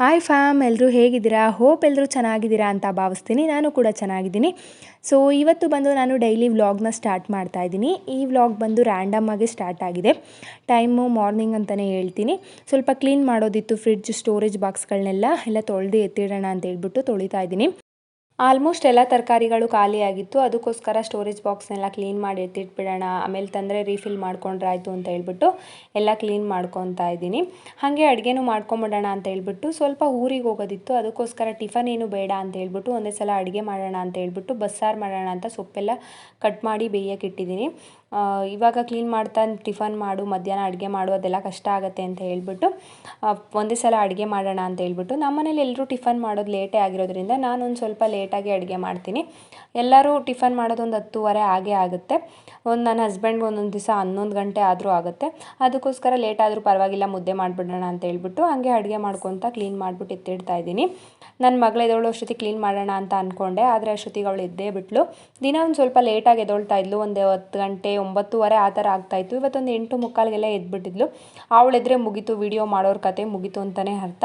Hi fam ಎಲ್ಲರೂ ಹೇಗಿದ್ದೀರಾ? Hope ಎಲ್ಲರೂ ಚೆನ್ನಾಗಿದ್ದೀರಾ ಅಂತ ಭಾವಿಸ್ತೀನಿ. ನಾನು ಕೂಡ ಚೆನ್ನಾಗಿದ್ದೀನಿ. ಸೊ ಇವತ್ತು ಬಂದು ನಾನು ಡೈಲಿ ವ್ಲಾಗ್ನ ಸ್ಟಾರ್ಟ್ ಮಾಡ್ತಾ ಇದ್ದೀನಿ. ಈ ವ್ಲಾಗ್ ಬಂದು ರ್ಯಾಂಡಮ್ ಆಗಿ ಸ್ಟಾರ್ಟ್ ಆಗಿದೆ. ಟೈಮು ಮಾರ್ನಿಂಗ್ ಅಂತಲೇ ಹೇಳ್ತೀನಿ. ಸ್ವಲ್ಪ ಕ್ಲೀನ್ ಮಾಡೋದಿತ್ತು ಫ್ರಿಡ್ಜ್ ಸ್ಟೋರೇಜ್ ಬಾಕ್ಸ್ಗಳನ್ನೆಲ್ಲ ಎಲ್ಲ ತೊಳೆದು ಎತ್ತಿಡೋಣ ಅಂತ ಹೇಳ್ಬಿಟ್ಟು ತೊಳಿತಾ ಇದ್ದೀನಿ. ಆಲ್ಮೋಸ್ಟ್ ಎಲ್ಲ ತರಕಾರಿಗಳು ಖಾಲಿಯಾಗಿತ್ತು. ಅದಕ್ಕೋಸ್ಕರ ಸ್ಟೋರೇಜ್ ಬಾಕ್ಸ್ನೆಲ್ಲ ಕ್ಲೀನ್ ಮಾಡಿ ಎತ್ತಿಟ್ಬಿಡೋಣ. ಆಮೇಲೆ ತಂದರೆ ರೀಫಿಲ್ ಮಾಡ್ಕೊಂಡ್ರೆ ಆಯಿತು ಅಂತ ಹೇಳ್ಬಿಟ್ಟು ಎಲ್ಲ ಕ್ಲೀನ್ ಮಾಡ್ಕೊತಾ ಇದ್ದೀನಿ. ಹಾಗೆ ಅಡುಗೆನೂ ಮಾಡ್ಕೊಂಬಿಡೋಣ ಅಂತ ಹೇಳ್ಬಿಟ್ಟು ಸ್ವಲ್ಪ ಊರಿಗೆ ಹೋಗೋದಿತ್ತು. ಅದಕ್ಕೋಸ್ಕರ ಟಿಫನ್ ಏನು ಬೇಡ ಅಂತ ಹೇಳ್ಬಿಟ್ಟು ಒಂದೇ ಸಲ ಅಡುಗೆ ಮಾಡೋಣ ಅಂತ ಹೇಳ್ಬಿಟ್ಟು ಬಸ್ಸಾರು ಮಾಡೋಣ ಅಂತ ಸೊಪ್ಪೆಲ್ಲ ಕಟ್ ಮಾಡಿ ಬೇಯಕ್ಕೆ ಇಟ್ಟಿದ್ದೀನಿ. ಇವಾಗ ಕ್ಲೀನ್ ಮಾಡ್ತಾ ಟಿಫನ್ ಮಾಡು, ಮಧ್ಯಾಹ್ನ ಅಡುಗೆ ಮಾಡು, ಅದೆಲ್ಲ ಕಷ್ಟ ಆಗುತ್ತೆ ಅಂತ ಹೇಳಿಬಿಟ್ಟು ಒಂದೇ ಸಲ ಅಡುಗೆ ಮಾಡೋಣ ಅಂತ ಹೇಳ್ಬಿಟ್ಟು ನಮ್ಮನೇಲಿ ಎಲ್ಲರೂ ಟಿಫನ್ ಮಾಡೋದು ಲೇಟೇ ಆಗಿರೋದ್ರಿಂದ ನಾನೊಂದು ಸ್ವಲ್ಪ ಲೇಟಾಗಿ ಅಡುಗೆ ಮಾಡ್ತೀನಿ. ಎಲ್ಲರೂ ಟಿಫನ್ ಮಾಡೋದೊಂದು ಹತ್ತುವರೆ ಆಗೇ ಆಗುತ್ತೆ. ಒಂದು ನನ್ನ ಹಸ್ಬೆಂಡ್ಗೆ ಒಂದೊಂದು ದಿವಸ ಹನ್ನೊಂದು ಗಂಟೆ ಆದರೂ ಆಗುತ್ತೆ. ಅದಕ್ಕೋಸ್ಕರ ಲೇಟ್ ಆದರೂ ಪರವಾಗಿಲ್ಲ, ಮುದ್ದೆ ಮಾಡಿಬಿಡೋಣ ಅಂತ ಹೇಳ್ಬಿಟ್ಟು ಹಾಗೆ ಅಡುಗೆ ಮಾಡ್ಕೊತ ಕ್ಲೀನ್ ಮಾಡಿಬಿಟ್ಟು ಎತ್ತಿಡ್ತಾ ಇದ್ದೀನಿ. ನನ್ನ ಮಗಳು ಎದೋಳು ಅಷ್ಟೊತ್ತಿಗೆ ಕ್ಲೀನ್ ಮಾಡೋಣ ಅಂತ ಅಂದ್ಕೊಂಡೆ ಆದರೆ ಅಷ್ಟೊತ್ತಿಗೆ ಅವಳು ಎದ್ದೇ ಬಿಟ್ಲು. ದಿನ ಒಂದು ಸ್ವಲ್ಪ ಲೇಟಾಗಿ ಎದೊಳ್ತಾ ಇದ್ಲು, ಒಂದು ಹತ್ತು ಗಂಟೆ ಒಂಬತ್ತುವರೆ ಆ ಥರ ಆಗ್ತಾಯಿತ್ತು ಇವತ್ತೊಂದು ಎಂಟು ಮುಕ್ಕಾಲಿಗೆಲ್ಲ ಎದ್ಬಿಟ್ಟಿದ್ಲು. ಅವಳೆದ್ರೆ ಮುಗೀತು, ವಿಡಿಯೋ ಮಾಡೋರ ಕತೆ ಮುಗೀತು ಅಂತಲೇ ಅರ್ಥ.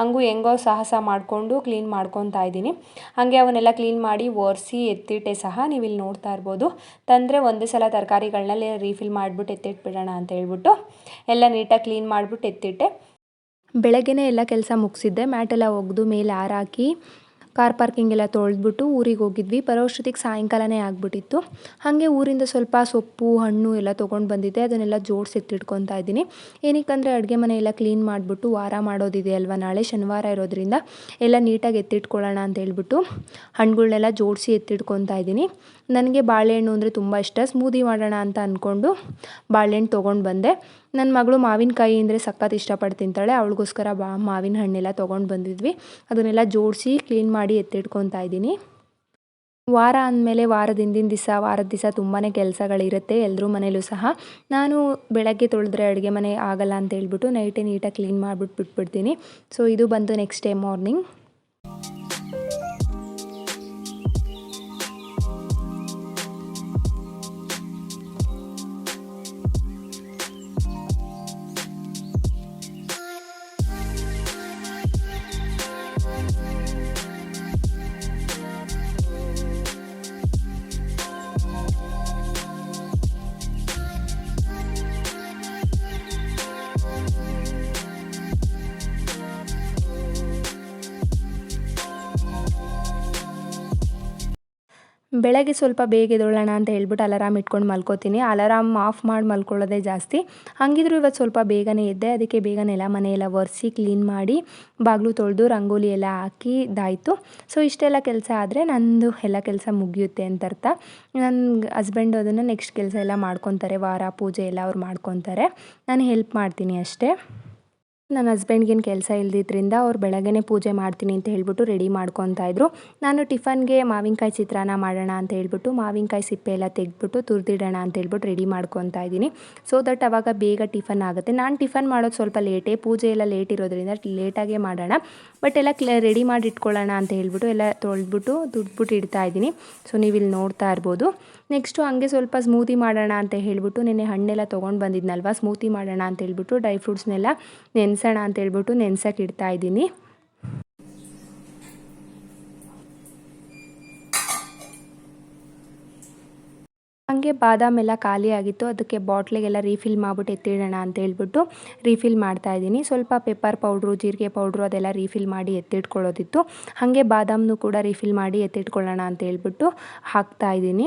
ಹಂಗೂ ಹೆಂಗೋ ಸಾಹಸ ಮಾಡಿಕೊಂಡು ಕ್ಲೀನ್ ಮಾಡ್ಕೊತಾ ಇದ್ದೀನಿ. ಹಾಗೆ ಅವನ್ನೆಲ್ಲ ಕ್ಲೀನ್ ಮಾಡಿ ಒರೆಸಿ ಎತ್ತಿಟ್ಟೆ ಸಹ ನೀವು ಇಲ್ಲಿ ನೋಡ್ತಾ ಇರ್ಬೋದು. ತಂದರೆ ಒಂದೇ ಸಲ ತರಕಾರಿಗಳನ್ನೆಲ್ಲ ರೀಫಿಲ್ ಮಾಡಿಬಿಟ್ಟು ಎತ್ತಿಟ್ಬಿಡೋಣ ಅಂತ ಹೇಳ್ಬಿಟ್ಟು ಎಲ್ಲ ನೀಟಾಗಿ ಕ್ಲೀನ್ ಮಾಡಿಬಿಟ್ಟು ಎತ್ತಿಟ್ಟೆ. ಬೆಳಗ್ಗೆನೇ ಎಲ್ಲ ಕೆಲಸ ಮುಗಿಸಿದ್ದೆ. ಮ್ಯಾಟೆಲ್ಲ ಒಗೆದು, ಮೇಲೆ ಹಾರಾಕಿ ಕಾರ್ ಪಾರ್ಕಿಂಗ್ ಎಲ್ಲ ತೊಳೆದ್ಬಿಟ್ಟು ಊರಿಗೆ ಹೋಗಿದ್ವಿ. ಬರೋಷ್ಟೊತ್ತಿಗೆ ಸಾಯಂಕಾಲನೇ ಆಗಿಬಿಟ್ಟಿತ್ತು. ಹಾಗೆ ಊರಿಂದ ಸ್ವಲ್ಪ ಸೊಪ್ಪು, ಹಣ್ಣು ಎಲ್ಲ ತೊಗೊಂಡು ಬಂದಿದ್ದೆ. ಅದನ್ನೆಲ್ಲ ಜೋಡಿಸಿ ಎತ್ತಿಟ್ಕೊತಾ ಇದ್ದೀನಿ. ಏನಕ್ಕಂದರೆ ಅಡುಗೆ ಮನೆ ಎಲ್ಲ ಕ್ಲೀನ್ ಮಾಡಿಬಿಟ್ಟು ವಾರ ಮಾಡೋದಿದೆ ಅಲ್ವಾ ನಾಳೆ? ಶನಿವಾರ ಇರೋದ್ರಿಂದ ಎಲ್ಲ ನೀಟಾಗಿ ಎತ್ತಿಟ್ಕೊಳ್ಳೋಣ ಅಂತ ಹೇಳ್ಬಿಟ್ಟು ಹಣ್ಣುಗಳನ್ನೆಲ್ಲ ಜೋಡಿಸಿ ಎತ್ತಿಟ್ಕೊತಾ ಇದ್ದೀನಿ. ನನಗೆ ಬಾಳೆಹಣ್ಣು ಅಂದರೆ ತುಂಬ ಇಷ್ಟ. ಸ್ಮೂದಿ ಮಾಡೋಣ ಅಂತ ಅಂದ್ಕೊಂಡು ಬಾಳೆಹಣ್ಣು ತೊಗೊಂಡು ಬಂದೆ. ನನ್ನ ಮಗಳು ಮಾವಿನಕಾಯಿ ಅಂದರೆ ಸಖತ್ ಇಷ್ಟಪಟ್ಟು ತಿಂತಾಳೆ ಅವಳಿಗೋಸ್ಕರ ಬಾ, ಮಾವಿನ ಹಣ್ಣೆಲ್ಲ ತೊಗೊಂಡು ಬಂದಿದ್ವಿ. ಅದನ್ನೆಲ್ಲ ಜೋಡಿಸಿ ಕ್ಲೀನ್ ಮಾಡಿ ಎತ್ತಿಟ್ಕೊತಾ ಇದ್ದೀನಿ. ವಾರ ಅಂದಮೇಲೆ ವಾರದ ಹಿಂದಿನ ದಿವಸ ವಾರದ ದಿವಸ ತುಂಬಾ ಕೆಲಸಗಳಿರುತ್ತೆ ಎಲ್ಲರೂ ಮನೇಲೂ ಸಹ. ನಾನು ಬೆಳಗ್ಗೆ ತೊಳೆದ್ರೆ ಅಡುಗೆ ಮನೆ ಆಗಲ್ಲ ಅಂತ ಹೇಳ್ಬಿಟ್ಟು ನೈಟೇ ನೀಟಾಗಿ ಕ್ಲೀನ್ ಮಾಡಿಬಿಟ್ಟು ಬಿಟ್ಬಿಡ್ತೀನಿ. ಸೊ ಇದು ಬಂದು ನೆಕ್ಸ್ಟ್ ಡೇ ಮಾರ್ನಿಂಗ್ ಬೆಳಗ್ಗೆ ಸ್ವಲ್ಪ ಬೇಗ ಎದ್ದೋಳೋಣ ಅಂತ ಹೇಳ್ಬಿಟ್ಟು ಅಲಾರಾಮ್ ಇಟ್ಕೊಂಡು ಮಲ್ಕೋತೀನಿ. ಅಲಾರಾಮ್ ಆಫ್ ಮಾಡಿ ಮಲ್ಕೊಳ್ಳೋದೇ ಜಾಸ್ತಿ. ಹಂಗಿದ್ರು ಇವತ್ತು ಸ್ವಲ್ಪ ಬೇಗನೆ ಎದ್ದೆ. ಅದಕ್ಕೆ ಬೇಗನೆ ಎಲ್ಲ ಮನೆಯೆಲ್ಲ ಒರೆಸಿ, ಕ್ಲೀನ್ ಮಾಡಿ, ಬಾಗಿಲು ತೊಳೆದು, ರಂಗೋಲಿ ಎಲ್ಲ ಹಾಕಿ ಇದಾಯಿತು. ಸೊ, ಇಷ್ಟೆಲ್ಲ ಕೆಲಸ ಆದರೆ ನಂದು ಎಲ್ಲ ಕೆಲಸ ಮುಗಿಯುತ್ತೆ ಅಂತ ಅರ್ಥ. ನನ್ನ ಹಸ್ಬೆಂಡ್ ಅದನ್ನು ನೆಕ್ಸ್ಟ್ ಕೆಲಸ ಎಲ್ಲ ಮಾಡ್ಕೊತಾರೆ. ವಾರ ಪೂಜೆ ಎಲ್ಲ ಅವ್ರು ಮಾಡ್ಕೊತಾರೆ. ನಾನು ಹೆಲ್ಪ್ ಮಾಡ್ತೀನಿ ಅಷ್ಟೇ. ನನ್ನ ಹಸ್ಬೆಂಡ್ಗೇನು ಕೆಲಸ ಇಲ್ದಿದ್ದರಿಂದ ಅವ್ರು ಬೆಳಗ್ಗೆ ಪೂಜೆ ಮಾಡ್ತೀನಿ ಅಂತ ಹೇಳ್ಬಿಟ್ಟು ರೆಡಿ ಮಾಡ್ಕೊತಾ ಇದ್ರು. ನಾನು ಟಿಫನ್ಗೆ ಮಾವಿನಕಾಯಿ ಚಿತ್ರಾನ್ನ ಮಾಡೋಣ ಅಂತ ಹೇಳ್ಬಿಟ್ಟು ಮಾವಿನಕಾಯಿ ಸಿಪ್ಪೆ ಎಲ್ಲ ತೆಗೆದ್ಬಿಟ್ಟು ತುರಿದಿಡೋಣ ಅಂತ ಹೇಳ್ಬಿಟ್ಟು ರೆಡಿ ಮಾಡ್ಕೊತಾ ಇದ್ದೀನಿ. ಸೊ ದಟ್ ಅವಾಗ ಬೇಗ ಟಿಫನ್ ಆಗುತ್ತೆ. ನಾನು ಟಿಫನ್ ಮಾಡೋದು ಸ್ವಲ್ಪ ಲೇಟೇ ಪೂಜೆ ಎಲ್ಲ ಲೇಟ್ ಇರೋದ್ರಿಂದ ಲೇಟಾಗೇ ಮಾಡೋಣ. ಬಟ್ ಎಲ್ಲ ಕ್ಲ, ರೆಡಿ ಮಾಡಿ ಇಟ್ಕೊಳ್ಳೋಣ ಅಂತ ಹೇಳ್ಬಿಟ್ಟು ಎಲ್ಲ ತೊಳೆದ್ಬಿಟ್ಟು ದುಡ್ಬಿಟ್ಟು ಇಡ್ತಾ ಇದ್ದೀನಿ. ಸೊ ನೀವು ಇಲ್ಲಿ ನೋಡ್ತಾ ಇರ್ಬೋದು. ನೆಕ್ಸ್ಟು ಹಂಗೆ ಸ್ವಲ್ಪ ಸ್ಮೂತಿ ಮಾಡೋಣ ಅಂತ ಹೇಳ್ಬಿಟ್ಟು ನೆನ್ನೆ ಹಣ್ಣೆಲ್ಲ ತೊಗೊಂಡು ಬಂದಿದ್ನಲ್ವ? ಸ್ಮೂತಿ ಮಾಡೋಣ ಅಂತ ಹೇಳ್ಬಿಟ್ಟು ಡ್ರೈ ಫ್ರೂಟ್ಸ್ನೆಲ್ಲ ನೆನೆಸೋಣ ಅಂತ ಹೇಳ್ಬಿಟ್ಟು ನೆನ್ಸಕ್ಕೆ ಇಡ್ತಾ ಇದ್ದೀನಿ. ಹಾಗೆ ಬಾದಾಮ್ ಎಲ್ಲ ಖಾಲಿ ಆಗಿತ್ತು ಅದಕ್ಕೆ ಬಾಟ್ಲಿಗೆಲ್ಲ ರೀಫಿಲ್ ಮಾಡಿಬಿಟ್ಟು ಎತ್ತಿಡೋಣ ಅಂತ ಹೇಳ್ಬಿಟ್ಟು ರೀಫಿಲ್ ಮಾಡ್ತಾ ಇದ್ದೀನಿ. ಸ್ವಲ್ಪ ಪೆಪ್ಪರ್ ಪೌಡ್ರು, ಜೀರಿಗೆ ಪೌಡ್ರು ಅದೆಲ್ಲ ರೀಫಿಲ್ ಮಾಡಿ ಎತ್ತಿಟ್ಕೊಳ್ಳೋದಿತ್ತು. ಹಾಗೆ ಬಾದಾಮನ್ನು ಕೂಡ ರೀಫಿಲ್ ಮಾಡಿ ಎತ್ತಿಟ್ಕೊಳ್ಳೋಣ ಅಂತ ಹೇಳ್ಬಿಟ್ಟು ಹಾಕ್ತಾ ಇದ್ದೀನಿ.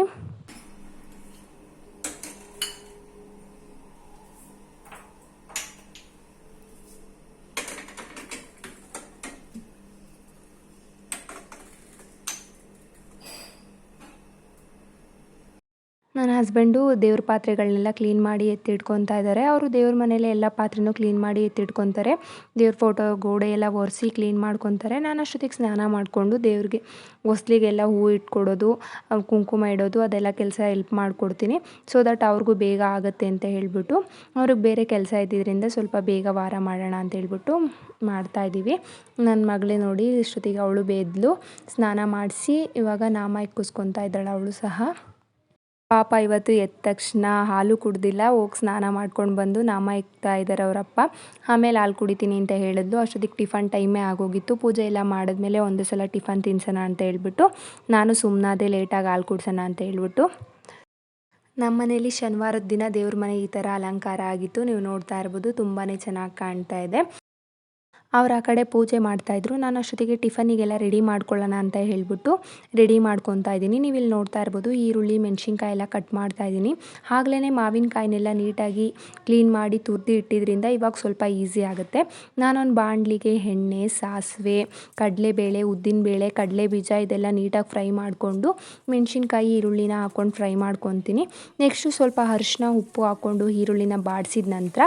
ನನ್ನ ಹಸ್ಬೆಂಡು ದೇವ್ರ ಪಾತ್ರೆಗಳನ್ನೆಲ್ಲ ಕ್ಲೀನ್ ಮಾಡಿ ಎತ್ತಿಟ್ಕೊತಾ ಇದ್ದಾರೆ. ಅವರು ದೇವ್ರ ಮನೇಲೆ ಎಲ್ಲ ಪಾತ್ರೆನೂ ಕ್ಲೀನ್ ಮಾಡಿ ಎತ್ತಿಟ್ಕೊತಾರೆ. ದೇವ್ರ ಫೋಟೋ ಗೋಡೆ ಎಲ್ಲ ಒರೆಸಿ ಕ್ಲೀನ್ ಮಾಡ್ಕೊತಾರೆ. ನಾನು ಅಷ್ಟೊತ್ತಿಗೆ ಸ್ನಾನ ಮಾಡಿಕೊಂಡು ದೇವ್ರಿಗೆ ಹೊಸ್ಲಿಗೆಲ್ಲ ಹೂ ಇಟ್ಕೊಡೋದು ಕುಂಕುಮ ಇಡೋದು, ಅದೆಲ್ಲ ಕೆಲಸ ಹೆಲ್ಪ್ ಮಾಡಿಕೊಡ್ತೀನಿ. ಸೊ ದಟ್ ಅವ್ರಿಗೂ ಬೇಗ ಆಗುತ್ತೆ ಅಂತ ಹೇಳಿಬಿಟ್ಟು, ಅವ್ರಿಗೆ ಬೇರೆ ಕೆಲಸ ಇದ್ದಿದ್ದರಿಂದ ಸ್ವಲ್ಪ ಬೇಗ ವಾರ ಮಾಡೋಣ ಅಂತ ಹೇಳ್ಬಿಟ್ಟು ಮಾಡ್ತಾಯಿದ್ದೀವಿ ನನ್ನ ಮಗಳೇ ನೋಡಿ, ಇಷ್ಟೊತ್ತಿಗೆ ಅವಳು ಬೇದ್ಲು. ಸ್ನಾನ ಮಾಡಿಸಿ, ಇವಾಗ ನಾಮ ಇಕ್ಕಿಸ್ಕೊತಾ ಇದ್ದಾಳೆ ಅವಳು ಸಹ. ಪಾಪ ಇವತ್ತು ಎದ್ದ ತಕ್ಷಣ ಹಾಲು ಕುಡ್ದಿಲ್ಲ, ಹೋಗಿ ಸ್ನಾನ ಮಾಡ್ಕೊಂಡು ಬಂದು ನಾಮ ಇಕ್ತಾ ಇದ್ದಾರೆ ಅವರಪ್ಪ. ಆಮೇಲೆ ಹಾಲು ಕುಡಿತೀನಿ ಅಂತ ಹೇಳಿದ್ಲು. ಅಷ್ಟೊತ್ತಿಗೆ ಟಿಫನ್ ಟೈಮೇ ಆಗೋಗಿತ್ತು. ಪೂಜೆ ಎಲ್ಲ ಮಾಡಿದ್ಮೇಲೆ ಒಂದು ಸಲ ಟಿಫನ್ ತಿನ್ಸೋಣ ಅಂತ ಹೇಳ್ಬಿಟ್ಟು ನಾನು ಸುಮ್ಮನಾದೆ ಲೇಟಾಗಿ ಹಾಲು ಕುಡ್ಸೋಣ ಅಂತ ಹೇಳ್ಬಿಟ್ಟು ನಮ್ಮ ಮನೇಲಿ ಶನಿವಾರದ ದಿನ ದೇವ್ರ ಮನೆ ಈ ಥರ ಅಲಂಕಾರ ಆಗಿತ್ತು. ನೀವು ನೋಡ್ತಾ ಇರ್ಬೋದು ತುಂಬಾ ಚೆನ್ನಾಗಿ ಕಾಣ್ತಾ ಇದೆ. ಅವ್ರು ಆ ಕಡೆ ಪೂಜೆ ಮಾಡ್ತಾಯಿದ್ರು ನಾನು ಅಷ್ಟೊತ್ತಿಗೆ ಟಿಫನಿಗೆಲ್ಲ ರೆಡಿ ಮಾಡ್ಕೊಳ್ಳೋಣ ಅಂತ ಹೇಳ್ಬಿಟ್ಟು ರೆಡಿ ಮಾಡ್ಕೊತಾ ಇದ್ದೀನಿ. ನೀವು ಇಲ್ಲಿ ನೋಡ್ತಾ ಇರ್ಬೋದು, ಈರುಳ್ಳಿ ಮೆಣಸಿನ್ಕಾಯಿ ಎಲ್ಲ ಕಟ್ ಮಾಡ್ತಾ ಇದ್ದೀನಿ. ಆಗ್ಲೇ ಮಾವಿನಕಾಯಿನೆಲ್ಲ ನೀಟಾಗಿ ಕ್ಲೀನ್ ಮಾಡಿ ತುರ್ದು ಇಟ್ಟಿದ್ರಿಂದ ಇವಾಗ ಸ್ವಲ್ಪ ಈಸಿ ಆಗುತ್ತೆ. ನಾನೊಂದು ಬಾಣಲಿಗೆ ಎಣ್ಣೆ, ಸಾಸಿವೆ, ಕಡಲೆಬೇಳೆ, ಉದ್ದಿನಬೇಳೆ ಕಡಲೆ ಬೀಜ ಇದೆಲ್ಲ ನೀಟಾಗಿ ಫ್ರೈ ಮಾಡಿಕೊಂಡು ಮೆಣಸಿನ್ಕಾಯಿ, ಈರುಳ್ಳಿನ ಹಾಕ್ಕೊಂಡು ಫ್ರೈ ಮಾಡ್ಕೊತೀನಿ. ನೆಕ್ಸ್ಟು ಸ್ವಲ್ಪ ಅರಿಶಿನ ಉಪ್ಪು ಹಾಕ್ಕೊಂಡು ಈರುಳ್ಳಿನ ಬಾಡಿಸಿದ ನಂತರ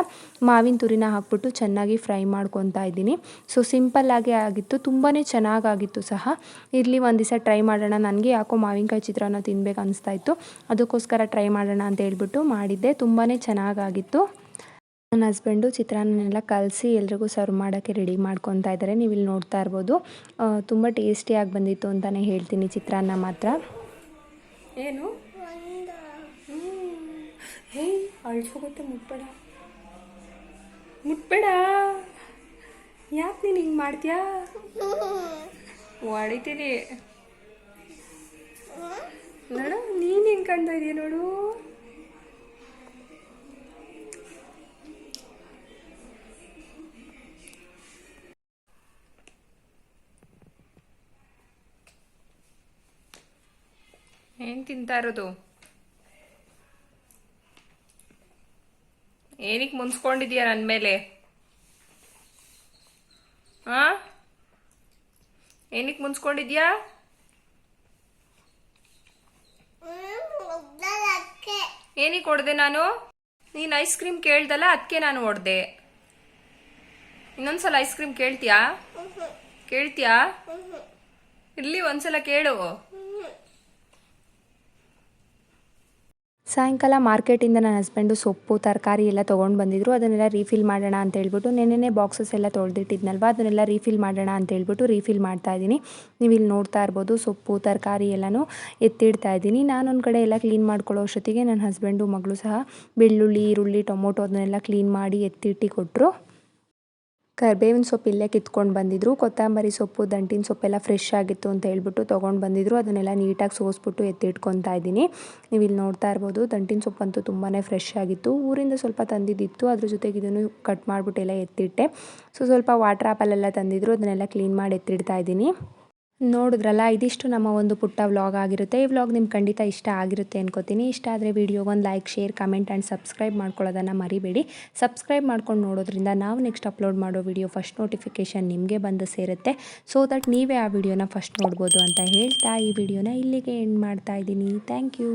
ಮಾವಿನ ತುರಿನ ಹಾಕ್ಬಿಟ್ಟು ಚೆನ್ನಾಗಿ ಫ್ರೈ ಮಾಡ್ಕೊತಾ ಇದ್ದೀನಿ. ಸೊ ಸಿಂಪಲ್ಲಾಗೇ ಆಗಿತ್ತು. ತುಂಬಾ ಚೆನ್ನಾಗಾಗಿತ್ತು ಸಹ. ಇರಲಿ, ಒಂದು ದಿವಸ ಟ್ರೈ ಮಾಡೋಣ. ನನಗೆ ಯಾಕೋ ಮಾವಿನಕಾಯಿ ಚಿತ್ರಾನ್ನ ತಿನ್ಬೇಕು ಅನಿಸ್ತಾ ಇತ್ತು. ಅದಕ್ಕೋಸ್ಕರ ಟ್ರೈ ಮಾಡೋಣ ಅಂತ ಹೇಳ್ಬಿಟ್ಟು ಮಾಡಿದ್ದೆ. ತುಂಬಾ ಚೆನ್ನಾಗಾಗಿತ್ತು. ನನ್ನ ಹಸ್ಬೆಂಡು ಚಿತ್ರಾನ್ನನೆಲ್ಲ ಕಲಸಿ ಎಲ್ರಿಗೂ ಸರ್ವ್ ಮಾಡೋಕ್ಕೆ ರೆಡಿ ಮಾಡ್ಕೊತಾ ಇದ್ದಾರೆ. ನೀವು ಇಲ್ಲಿ ನೋಡ್ತಾ ಇರ್ಬೋದು. ತುಂಬ ಟೇಸ್ಟಿಯಾಗಿ ಬಂದಿತ್ತು ಅಂತಲೇ ಹೇಳ್ತೀನಿ. ಚಿತ್ರಾನ್ನ ಮಾತ್ರ. ಏನು? ಅಳ್ಸೋಗುತ್ತೆ, ಮುಟ್ಬೇಡ. ಮುಟ್ಬೇಡ. ಯಾಕೆ ನೀನು ಹಿಂಗೆ ಮಾಡ್ತೀಯಾ? ಹೊಡಿತೀನಿ. ನೋಡು, ನೀನು ಹೆಂಗೆ ಕಾಣ್ತಾ ಇದೀಯ ನೋಡು. ಏನು ತಿಂತಾ ಇರೋದು? ಏನಕ್ಕೆ ಮುನ್ಸ್ಕೊಂಡಿದ್ಯಾ ನನ್ನ ಮೇಲೆ? ಹಾ ಏನಕ್ಕೆ ಮುನ್ಸ್ಕೊಂಡಿದ್ಯಾ ಏನಕ್ಕೆ ಹೊಡೆದೆ ನಾನು? ನೀನು ಐಸ್ ಕ್ರೀಮ್ ಕೇಳ್ದಲ್ಲ ಅದಕ್ಕೆ ನಾನು ಹೊಡೆದೆ ಇನ್ನೊಂದ್ಸಲ ಐಸ್ ಕ್ರೀಮ್ ಕೇಳ್ತೀಯಾ? ಕೇಳ್ತೀಯಾ? ಇರ್ಲಿ ಒಂದ್ಸಲ ಕೇಳು. ಸಾಯಂಕಾಲ ಮಾರ್ಕೆಟಿಂದ ನನ್ನ ಹಸ್ಬೆಂಡು ಸೊಪ್ಪು, ತರಕಾರಿ ಎಲ್ಲ ತೊಗೊಂಡು ಬಂದಿದ್ರು. ಅದನ್ನೆಲ್ಲ ರೀಫಿಲ್ ಮಾಡೋಣ ಅಂತ ಹೇಳ್ಬಿಟ್ಟು ನೆನ್ನೆನೇ ಬಾಕ್ಸಸ್ ಎಲ್ಲ ತೊಳೆದಿಟ್ಟಿದ್ನಲ್ವ? ಅದನ್ನೆಲ್ಲ ರೀಫಿಲ್ ಮಾಡೋಣ ಅಂತ ಹೇಳ್ಬಿಟ್ಟು ರೀಫಿಲ್ ಮಾಡ್ತಾ ಇದ್ದೀನಿ. ನೀವು ಇಲ್ಲಿ ನೋಡ್ತಾ ಇರ್ಬೋದು, ಸೊಪ್ಪು, ತರಕಾರಿ ಎಲ್ಲನೂ ಎತ್ತಿಡ್ತಾ ಇದ್ದೀನಿ. ನಾನೊಂದು ಕಡೆ ಎಲ್ಲ ಕ್ಲೀನ್ ಮಾಡ್ಕೊಳ್ಳೋ ಅಷ್ಟೊತ್ತಿಗೆ ನನ್ನ ಹಸ್ಬೆಂಡು, ಮಗಳು ಸಹ ಬೆಳ್ಳುಳ್ಳಿ, ಈರುಳ್ಳಿ, ಟೊಮೊಟೊ ಅದನ್ನೆಲ್ಲ ಕ್ಲೀನ್ ಮಾಡಿ ಎತ್ತಿಟ್ಟಿ ಕೊಟ್ಟರು ಕರ್ಬೇವಿನ ಸೊಪ್ಪು ಇಲ್ಲೇ ಕಿತ್ಕೊಂಡು ಬಂದಿದ್ರು. ಕೊತ್ತಂಬರಿ ಸೊಪ್ಪು, ದಂಟಿನ ಸೊಪ್ಪೆಲ್ಲ ಫ್ರೆಶ್ ಆಗಿತ್ತು ಅಂತ ಹೇಳ್ಬಿಟ್ಟು ತೊಗೊಂಡು ಬಂದಿದ್ರು. ಅದನ್ನೆಲ್ಲ ನೀಟಾಗಿ ಸೋಸ್ಬಿಟ್ಟು ಎತ್ತಿಟ್ಕೊತಾ ಇದ್ದೀನಿ. ನೀವು ಇಲ್ಲಿ ನೋಡ್ತಾ ಇರ್ಬೋದು, ದಂಟಿನ ಸೊಪ್ಪಂತೂ ತುಂಬಾ ಫ್ರೆಶ್ ಆಗಿತ್ತು. ಊರಿಂದ ಸ್ವಲ್ಪ ತಂದಿದ್ದಿತ್ತು. ಅದ್ರ ಜೊತೆಗೆ ಇದನ್ನು ಕಟ್ ಮಾಡಿಬಿಟ್ಟು ಎಲ್ಲ ಎತ್ತಿಟ್ಟೆ. ಸೊ ಸ್ವಲ್ಪ ವಾಟ್ರ್ ಆಪಲ್ಲೆಲ್ಲ ತಂದಿದ್ರು. ಅದನ್ನೆಲ್ಲ ಕ್ಲೀನ್ ಮಾಡಿ ಎತ್ತಿಡ್ತಾ ಇದ್ದೀನಿ. ನೋಡಿದ್ರಲ್ಲ, ಇದಿಷ್ಟು ನಮ್ಮ ಒಂದು ಪುಟ್ಟ ವ್ಲಾಗ್ ಆಗಿರುತ್ತೆ. ಈ ವ್ಲಾಗ್ ನಿಮ್ಗೆ ಖಂಡಿತ ಇಷ್ಟ ಆಗಿರುತ್ತೆ ಅನ್ಕೋತೀನಿ. ಇಷ್ಟ ಆದರೆ ವಿಡಿಯೋಗೆ ಒಂದು like, share, comment and subscribe ಮಾಡ್ಕೊಳ್ಳೋದನ್ನು ಮರಿಬೇಡಿ. ಸಬ್ಸ್ಕ್ರೈಬ್ ಮಾಡ್ಕೊಂಡು ನೋಡೋದ್ರಿಂದ ನಾವು ನೆಕ್ಸ್ಟ್ ಅಪ್ಲೋಡ್ ಮಾಡೋ ವಿಡಿಯೋ ಫಸ್ಟ್ ನೋಟಿಫಿಕೇಷನ್ ನಿಮಗೆ ಬಂದು ಸೇರುತ್ತೆ. ಸೊ ದಟ್ ನೀವೇ ಆ ವಿಡಿಯೋನ ಫಸ್ಟ್ ನೋಡ್ಬೋದು ಅಂತ ಹೇಳ್ತಾ ಈ ವಿಡಿಯೋನ ಇಲ್ಲಿಗೆ ಎಂಡ್ ಮಾಡ್ತಾ ಇದ್ದೀನಿ. Thank you